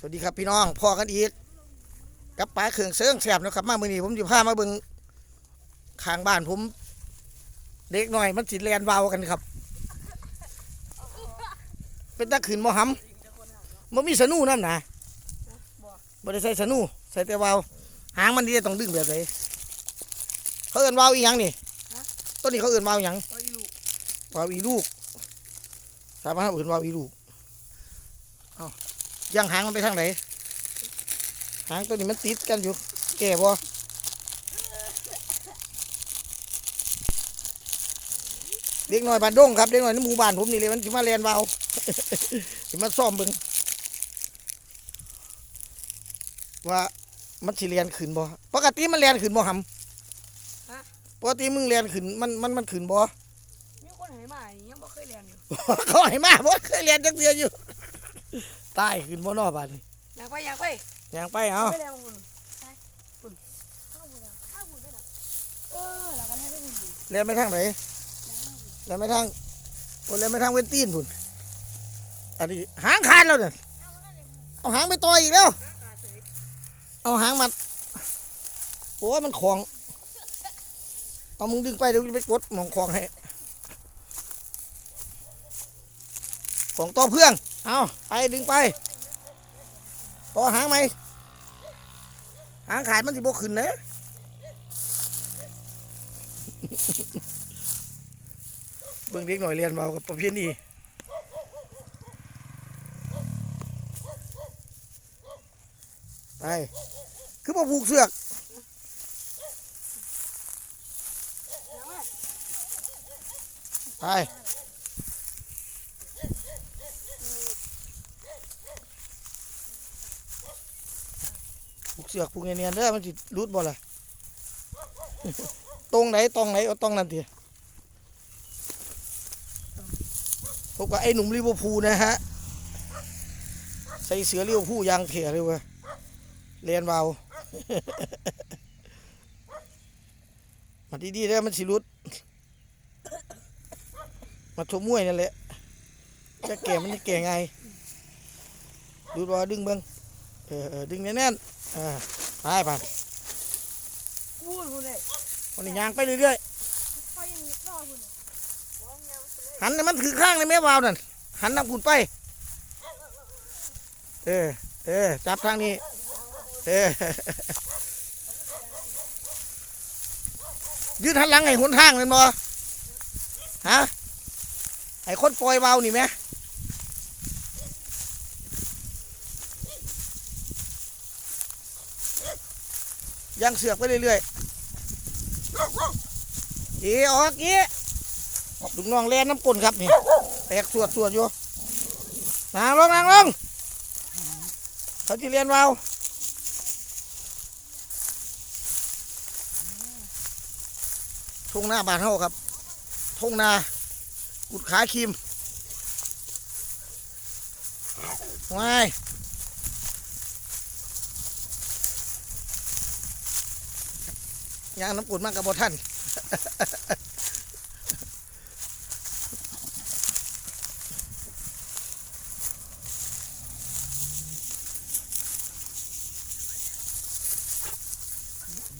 สวัสดีครับพี่น้องพ่อกันอีกกับปลาเครื่องเสื้องแสบนะครับ มาเมื่อนี้ผมจะพามาเบิ่งขางบ้านผม เด็กหน่อยมันสิแลนวาวกันครับ เป็นตะขืนมอหำมันมีสนูน้ำหนะบ่ได้ใส่สนูใส่แต่วาวหางมันดีต้องดึงแบบไหนเขาเอื่นวาวอีหยังนี่ต้นนี้เขาเอื่นวาวอีหยังเอาอีลูกวาวอีลูกถามว่าเขาเอื่นวาวอีลูกเอา ยังหางมันไปทางไหน หางตัวนี้มันติดกันอยู่ แก่บ่เด็กน้อยบ้านดงครับเด็กน้อยในหมู่บ้านผมนี่เลยมันสิมาเรียนวาวสิมาซ่อมเบิ่งว่ามันสิเรียนขึ้นบ่ปกติมันเรียนขึ้นบ่หำปกติมึงเรียนขึ้นมันมันมันขึ้นบ่มีคนให้มายังบ่เคยเรียนอยู่เขาให้มาบ่เคยเรียนจักเทื่ออยู่ ตายขึ้นบ่นอบาดนี้อยากไปอยากไปย่างไปเอาไปเรียนคุณไปคุณข้าวบุญข้าวบุญได้หรอเออแล้วก็ให้ไปบุญเรียนไปทางไหนเรียนไปทางโอ้เรียนไปทางเวนตีนพุ่นอันนี้หางขาดแล้วเนี่ยเอาหางไปต่อยอีกแล้ว เอาหางมัดโอ้ยมันของ เอามึงดึงไปเดี๋ยวกูไปกดหมองของให้ ของต่อเพื่อง เอาไปดึงไปต่อหางไหมหางขาดมันสิบกขึ้นเนอะเบิ่งเด็กหน่อยเรียนมากับประเภทนี้ไป คือมาผูกเสือกไป เสือกผูกเนียนๆเด้อมันสิรูดบ่ล่ะตรงไหนตรงไหนเอาตรงนั้นทีพบกับไอ้หนุ่มลิเวอร์พูลนะฮะ ใส่เสือลิเวอร์พูลยางเถี่ยเลยเว้ยเรียนเบามาดีๆเด้อมันสิรุด มาชมมวยนั่นแหละจะแก่มันจะแก่ไง ดูว่าดึงเบิ้ง เออเออดึงแน่นๆอ่าไปไปพูดพูดเลยวันนี้ยางไปเรื่อยไปยังรอคุณมองยังๆหันให้มันถือข้างในแม่วาวนั่นหันนำคุณไป เออ เออ จับทางนี้ เออ ยืดหันหลังให้หนทางเป็นบ่ฮะ ไอ้คนปล่อยวาวนี่ไหม ยังเสือกไปเรื่อยๆเอีออกอีลูกน้องแล่นน้ำกลนครับนี่แตกสวดสวดอยู่นางลงนางลงเขาจะเรียนวาทุ่งหน้าบ้านเฮาครับทุ่งนากุดขาคิมไวา ยยางน้ำกุดมากกับบท่าน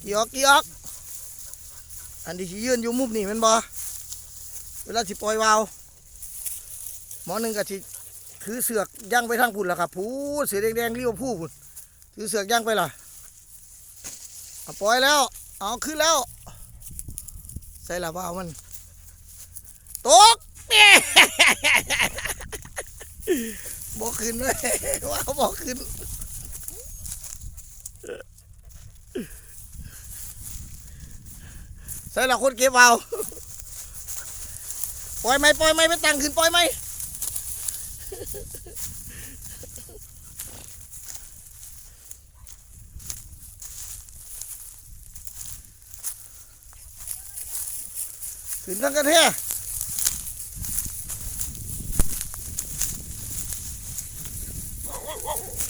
กี่ออกกี่ออก อันที่สิยืนอยู่มุมนี่มันบ่เวลาสิปล่อยวาวหมอหนึ่งก็สิถือเสือกย่างไปทางพุ่นล่ะครับพูดเสือแดงๆเรียวผู้พุ่นถือเสือกย่างไปล่ะปล่อยแล้ว เอาขึ้นแล้ว ใส่ละวามัน ตกเนี่ยบอกขึ้นเลยว้าวบอกขึ้น ใส่ละคนเก็บเอาปล่อยไหมปล่อยไหมไปตั้งขึ้นปล่อยไหม ขึ้นตั้งกันเถอะ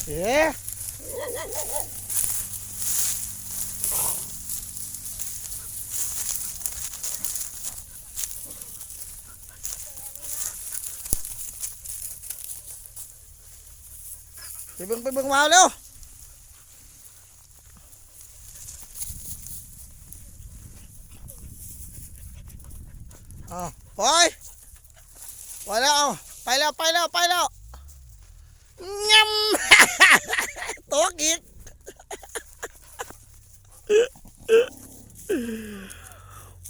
เอ๊ะไปเบิ่งไปเบิ่งวาวเร็ว อาปล่อยปล่อยแล้วเอาไปแล้วไปแล้วไปแล้วยำตกอีก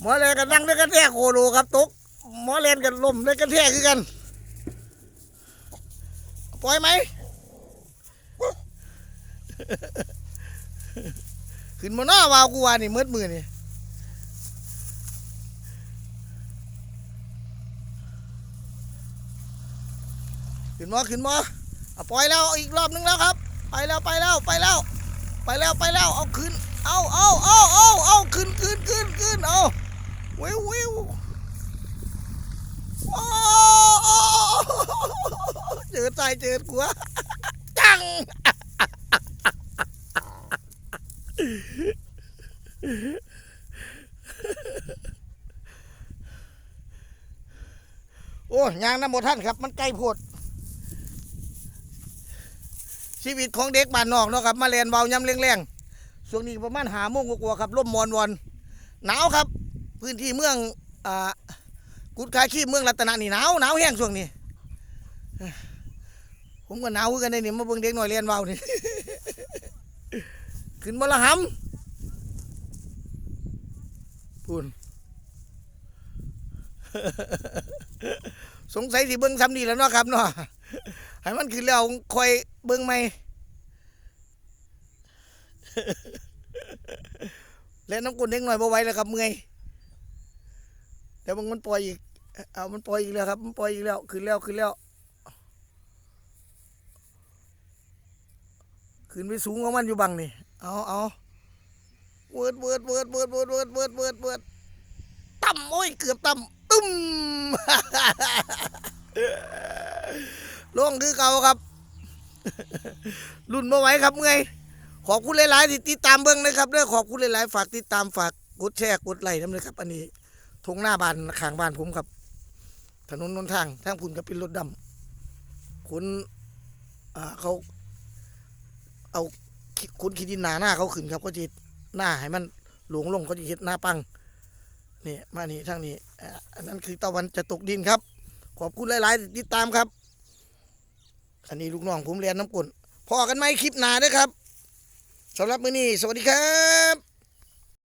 หมอเลนกันนั่งด้วยกันแท้โคโลครับตกหมอเลนกันล่มด้วยกันแท้คือกัน ปล่อยไหม ขึ้นมาหน้าวาวกูวานี่มืดมือนี่ ขึ้นมาขึ้นมาเอาปล่อยแล้วอีกรอบนึงแล้วครับ ไปแล้วไปแล้วไปแล้ว ไปแล้วไปแล้วเอาขึ้น เอาเอาเอาเอาเอาขึ้นขึ้นขึ้นขึ้นเอาวิววิวโอ้เจอตายเจอกัวจังโอ้ยางน้ำหมดท่านครับ มันไกลโพด ชีวิตของเด็กบ้านนอกเนาะครับมาเรียนเบายำแรงๆช่วงนี้ประมาณหาโมงกว่าๆครับร่มมอนวอนหนาวครับ พื้นที่เมืองอ่ากุดคายขี้เมืองรัตนนี่หนาวหนาวแห้งช่วงนี้ ผมก็หนาวกันได้นี่มาเบิ่งเด็กหน่อยเรียนเบานี่ขึ้นมาละหำพูนสงสัยสิเบิ่งซ้ำนี่แล้วเนาะครับเนาะ ให้มันขึ้นแล้วคอยเบิ่งไหมและน้ำกุนเด็กหน่อยบ่ไหวแล้วครับเมื่อยแต่บางมันปล่อยอีก เอามันปล่อยอีกแล้วครับ มันปล่อยอีกแล้วขึ้นแล้วขึ้นแล้วขึ้นไปสูงของมันอยู่บังนี่เอาเอาเวิร์ดเวิร์ดเวิร์ดเวิร์ดเวิร์ดเวิร์ดเวิร์ดเวิร์ดเวิร์ดต่ำโอ้ยเกือบต่ำตึ้ม ล่งคือเก่าครับ รุ่นมาไหวครับเมื่อยขอบคุณหลายๆที่ติดตามเบิ้งนะครับด้อขอบคุณหลายๆฝากติดตามฝากกดแชร์กดไลค์น้ำเลยครับ อันนี้ทงหน้าบ้านข้างบ้านผมครับ ถนนนนทางทางพุ่นก็เป็นรถดำคุณเขาเอาคุณขีดินหนาหน้าเขาขึ้นครับก็จะหน้าให้มันหลวงลงเขาจะเห็ดหน้าปังนี่มานี่ทางนี้อันนั้นคือตะวันจะตกดินครับ ขอบคุณหลายๆที่ติดตามครับ อันนี้ลูกน้องผมเรียนน้ำกุนพอกันไหมคลิปหนาเด้วยครับสำหรับมื้อนี้ สวัสดีครับ